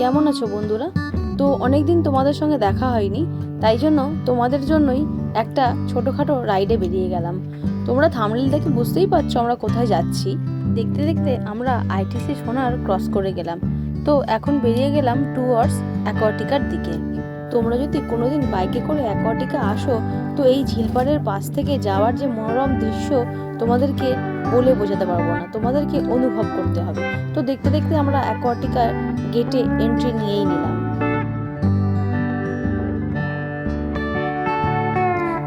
কেমন আছো বন্ধুরা? তো অনেক দিন তোমাদের সঙ্গে দেখা হয়নি, তাই জন্য তোমাদের জন্যই একটা ছোটোখাটো রাইডে বেরিয়ে গেলাম। তোমরা থামলিল দেখে বুঝতেই পারছ আমরা কোথায় যাচ্ছি। দেখতে দেখতে আমরা আইটিসি সোনার ক্রস করে গেলাম। তো এখন বেরিয়ে গেলাম টু আওয়ার্স অ্যাকোয়াটিকার দিকে। তোমরা যদি কোনোদিন বাইকে করে অ্যাকোয়াটিকা আসো, তো এই ঝিলপাড়ের পাশ থেকে যাওয়ার যে মনোরম দৃশ্য তোমাদেরকে বলে বোঝাতে পারব না। তোমাদেরকে অনুভব করতে হবে। তো দেখতে দেখতে আমরা অ্যাকোয়াটিকার গেটে এন্ট্রি নিয়েই নিলাম।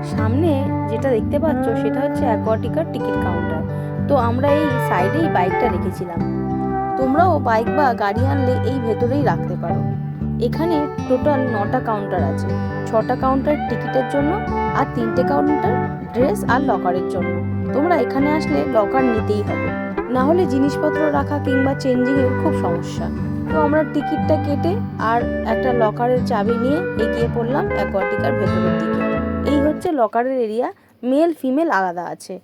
সামনে যেটা দেখতে পাচ্ছ, সেটা হচ্ছে অ্যাকোয়াটিকার টিকিট কাউন্টার। তো আমরা এই সাইডেই বাইকটা রেখেছিলাম। তোমরাও বাইক বা গাড়ি আনলে এই ভেতরেই রাখতে পারো। এখানে টোটাল নটা কাউন্টার আছে। ছটা কাউন্টার টিকিটের জন্য আর তিনটে কাউন্টার ড্রেস আর লকারের জন্য। তোমরা এখানে আসলে লকার নিতেই হবে। না হলে জিনিসপত্র রাখা কিংবা চেঞ্জিংয়ের খুব সমস্যা। তো আমরা টিকিটটা কেটে আর একটা লকারের চাবি নিয়ে এগিয়ে পড়লাম অ্যাকোয়াটিকার ভেতরের দিকে। এই হচ্ছে লকারের এরিয়া মেল ফিমেল আলাদা আছে।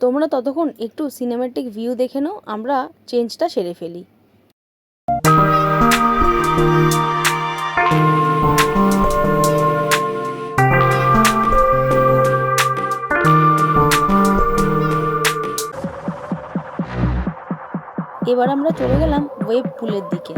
তোমরা ততক্ষণ একটু সিনেমেটিক ভিউ দেখে নাও, আমরা চেঞ্জটা সেরে ফেলি। এবার আমরা চলে গেলাম ওয়েব পুলের দিকে।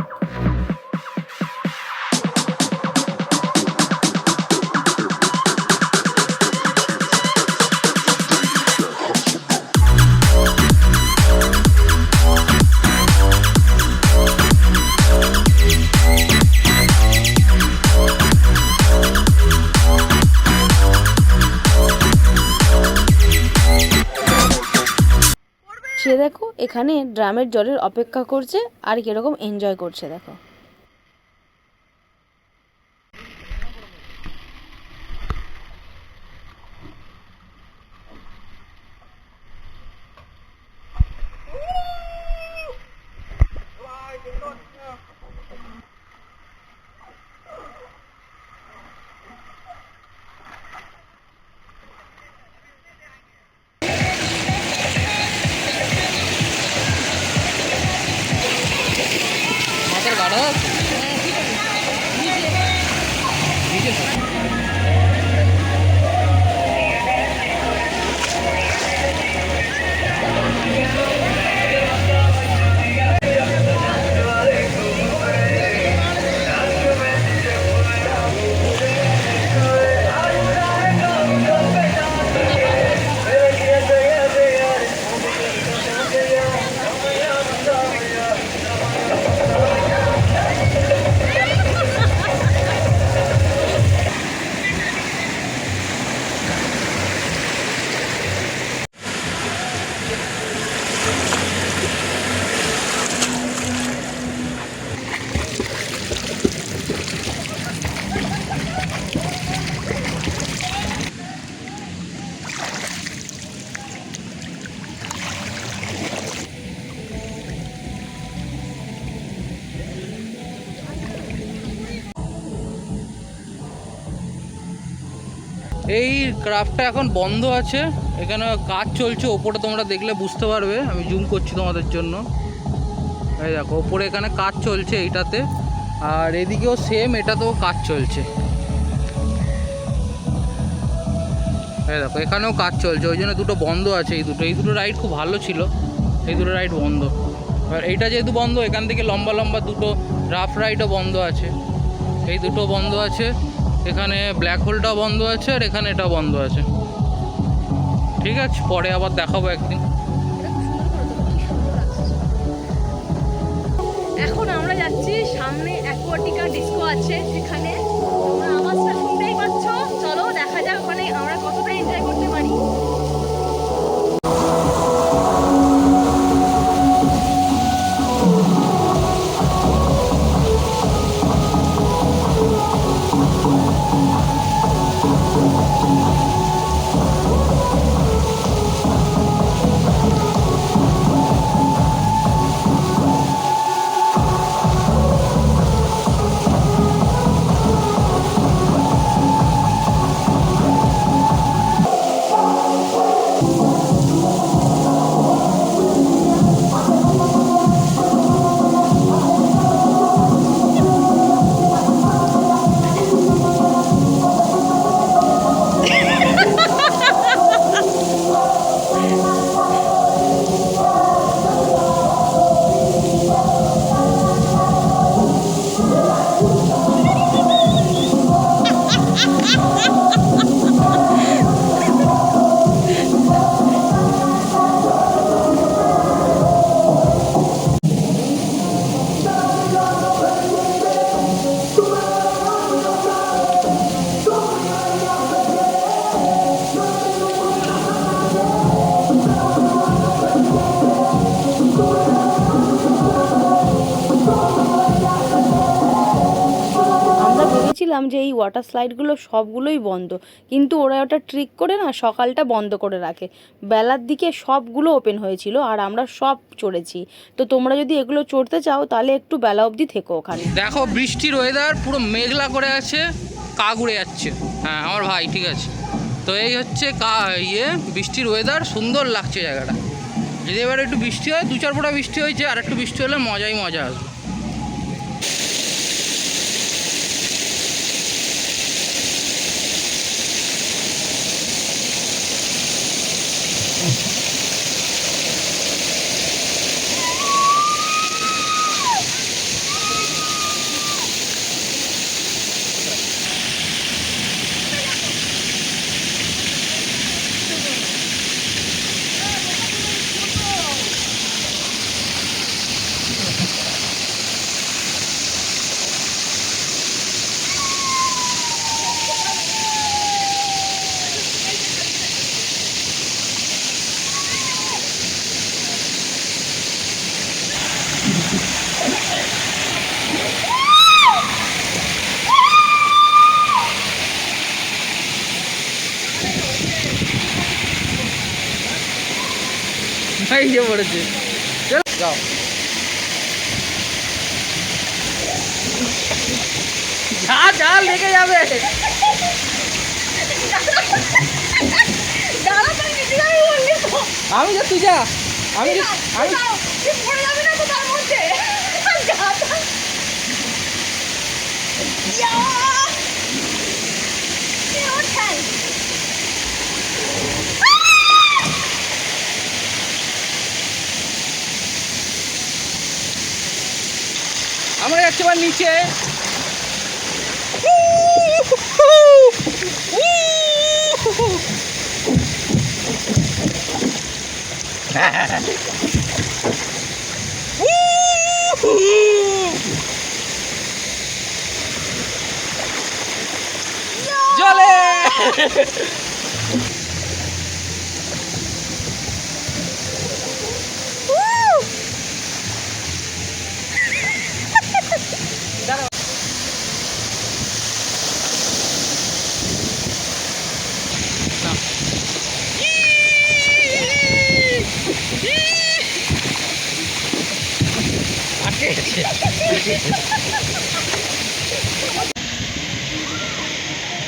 এখানে ড্রামের জলের অপেক্ষা করছে আর কীরকম এনজয় করছে দেখো। ক্রাফটটা এখন বন্ধ আছে। এখানে কাজ চলছে, ওপরে তোমরা দেখলে বুঝতে পারবে। আমি জুম করছি তোমাদের জন্য। এই দেখো, ওপরে এখানে কাজ চলছে এইটাতে আর এদিকেও সেম এটাতেও কাজ চলছে। এই দেখো, এখানেও কাজ চলছে। ওই জন্য দুটো বন্ধ আছে এই দুটো। এই দুটো রাইড খুব ভালো ছিল। এই দুটো রাইড বন্ধ। আর এইটা যেহেতু বন্ধ, এখান থেকে লম্বা লম্বা দুটো রাফ রাইডও বন্ধ আছে। এই দুটো বন্ধ আছে। এখানে ব্ল্যাক হোলটাও বন্ধ আছে আর এখানে এটাও বন্ধ আছে। ঠিক আছে, পরে আবার দেখাবো একদিন। এখন আমরা যাচ্ছি, সামনে অ্যাকোয়াটিকা ডিস্কো আছে সেখানে। যে এই ওয়াটার স্লাইডগুলো সবগুলোই বন্ধ। কিন্তু ওরা ওটা ট্রিক করে না, সকালটা বন্ধ করে রাখে। বেলার দিকে সবগুলো ওপেন হয়েছিল আর আমরা সব চড়েছি। তো তোমরা যদি এগুলো চড়তে চাও, তাহলে একটু বেলা অবধি থেকো ওখানে। দেখো, বৃষ্টির ওয়েদার পুরো মেঘলা করে আছে কাক উড়ে যাচ্ছে। হ্যাঁ আমার ভাই, ঠিক আছে। তো এই হচ্ছে কা ইয়ে বৃষ্টির ওয়েদার সুন্দর লাগছে জায়গাটা। যদি এবার একটু বৃষ্টি হয় দু চার ফোঁটা বৃষ্টি হয়েছে, আর একটু বৃষ্টি হলে মজাই মজা আসবে। এই পড়েছে। চল যাও। যা যা লেগে যাবে। আমি যা তুই যা আমি আমি পড়ে যাবে না তো তার মধ্যে যা, যা। ইয়া! এ ওঠাই। আমরা যাচ্ছি এবার নিচে। জলে।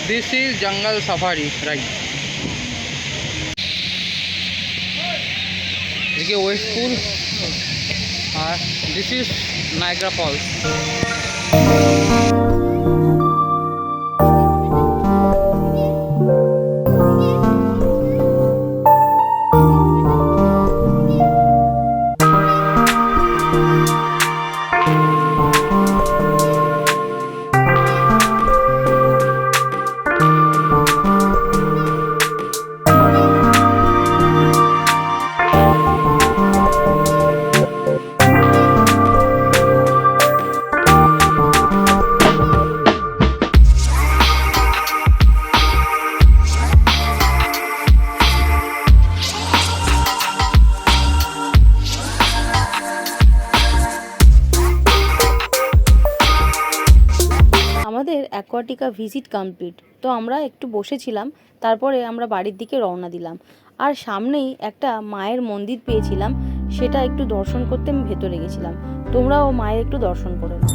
This is jungle safari right এদিকে ওয়েস্ট পুল আর দিস ইজ নাইগ্রা ফলস আমাদের অ্যাকোয়াটিকা ভিজিট কমপ্লিট তো আমরা একটু বসেছিলাম, তারপরে আমরা বাড়ির দিকে রওনা দিলাম। আর সামনেই একটা মায়ের মন্দির পেয়েছিলাম, সেটা একটু দর্শন করতে আমি ভেতরে গেছিলাম। তোমরাও মায়ের একটু দর্শন করে নাও।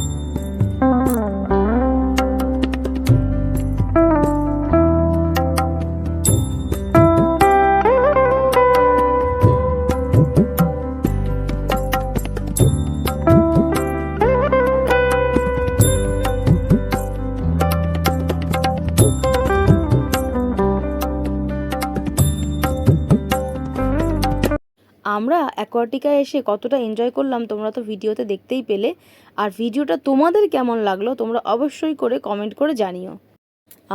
আমরা অ্যাকোয়াটিকায় এসে কতটা এনজয় করলাম, তোমরা তো ভিডিওতে দেখতেই পেলে। আর ভিডিওটা তোমাদের কেমন লাগল, তোমরা অবশ্যই করে কমেন্ট করে জানিও।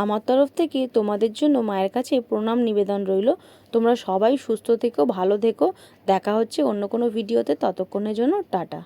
আমার তরফ থেকে তোমাদের জন্য মায়ের কাছে প্রণাম নিবেদন রইল। তোমরা সবাই সুস্থ থেকো, ভালো থেকো। দেখা হচ্ছে অন্য কোনো ভিডিওতে, ততক্ষণের জন্য টাটা।